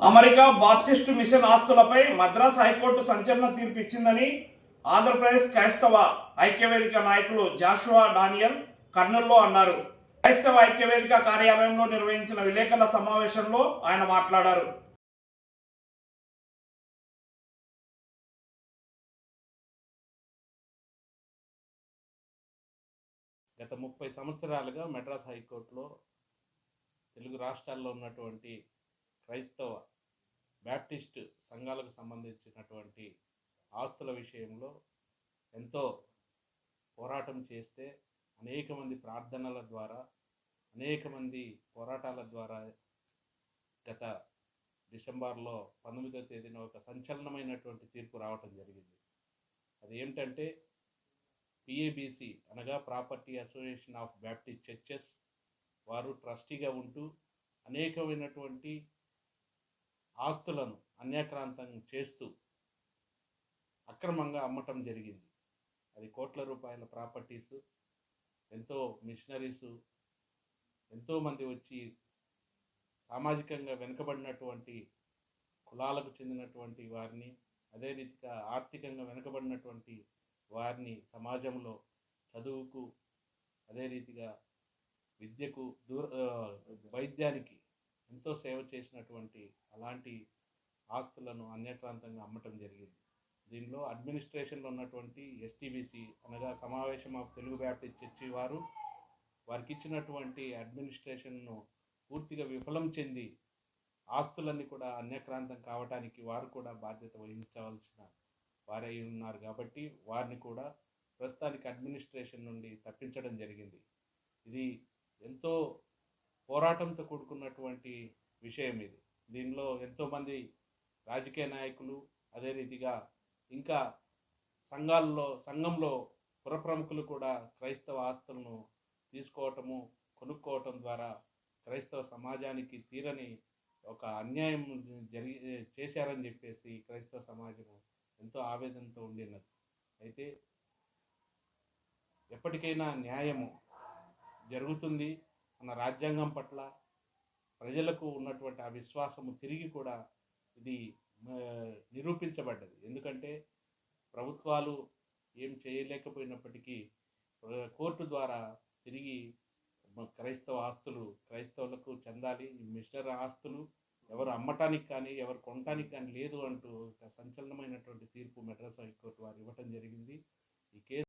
America బాప్సిస్ట్ machine ఆస్తులపై Madras high court సంచలన తీర్పు ఇచ్చిందని ఆంధ్రప్రదేశ్ క్రైస్తవ ఐక్యవేదిక నాయకులు జాషువా డానియల్ కర్నూలులో అన్నారు. క్రైస్తవ ఐక్యవేదిక కార్యాలయంలో నిర్వహించిన విలేకరుల సమావేశంలో ఆయన మాట్లాడారు. గత ముప్పై సంవత్సరాలుగా మెడ్రాస్ హైకోర్టులో తెలుగు రాష్ట్రాల్లో ఉన్నటువంటి క్రైస్తవ బ్యాప్టిస్ట్ సంఘాలకు సంబంధించినటువంటి ఆస్తుల విషయంలో ఎంతో పోరాటం చేస్తే అనేక మంది ప్రార్థనల ద్వారా అనేక మంది పోరాటాల ద్వారా గత డిసెంబర్లో పంతొమ్మిదో తేదీన ఒక సంచలనమైనటువంటి తీర్పు రావటం జరిగింది. అది ఏమిటంటే పిఏబిసి అనగా Property Association of Baptist Churches వారు ట్రస్టీగా ఉంటూ అనేకమైనటువంటి ఆస్తులను అన్యాక్రాంతం చేస్తూ అక్రమంగా అమ్మటం జరిగింది. అది కోట్ల రూపాయల ప్రాపర్టీస్ ఎంతో మిషనరీసు ఎంతోమంది వచ్చి సామాజికంగా వెనుకబడినటువంటి కులాలకు చెందినటువంటి వారిని అదే రీతిగా ఆర్థికంగా వెనుకబడినటువంటి వారిని సమాజంలో చదువుకు అదే రీతిగా విద్యకు దూర వైద్యానికి ఎంతో సేవ చేసినటువంటి అలాంటి ఆస్తులను అన్యక్రాంతంగా అమ్మటం జరిగింది. దీనిలో అడ్మినిస్ట్రేషన్లో ఉన్నటువంటి ఎస్టీబీసీ అనగా సమావేశం ఆఫ్ తెలుగు బ్యాప్టిస్ట్ చర్చి వారు వారికి ఇచ్చినటువంటి అడ్మినిస్ట్రేషన్ను పూర్తిగా విఫలం చెంది ఆస్తులన్నీ కూడా అన్యక్రాంతం కావటానికి వారు కూడా బాధ్యత వహించవలసిన వారై ఉన్నారు కాబట్టి వారిని కూడా ప్రస్తుతానికి అడ్మినిస్ట్రేషన్ నుండి తప్పించడం జరిగింది. ఇది ఎంతో పోరాటంతో కూడుకున్నటువంటి విషయం ఇది. దీనిలో ఎంతోమంది రాజకీయ నాయకులు అదే రీతిగా ఇంకా సంఘాల్లో సంఘంలో పురప్రముఖులు కూడా క్రైస్తవ ఆస్తులను తీసుకోవటము కొనుక్కోవటం ద్వారా క్రైస్తవ సమాజానికి తీరని ఒక అన్యాయం జరిగి చేశారని చెప్పేసి క్రైస్తవ సమాజం ఎంతో ఆవేదనతో ఉండినది. అయితే ఎప్పటికైనా న్యాయము జరుగుతుంది. మన రాజ్యాంగం పట్ల ప్రజలకు ఉన్నటువంటి ఆ విశ్వాసము తిరిగి కూడా ఇది నిరూపించబడ్డది. ఎందుకంటే ప్రభుత్వాలు ఏం చేయలేకపోయినప్పటికీ కోర్టు ద్వారా తిరిగి క్రైస్తవ ఆస్తులు క్రైస్తవులకు చెందాలి ఈ ఆస్తులు ఎవరు అమ్మటానికి కానీ ఎవరు కొనటానికి కానీ లేదు అంటూ సంచలనమైనటువంటి తీర్పు మెడ్రాస్ హైకోర్టు వారు ఇవ్వటం జరిగింది. ఈ కేసు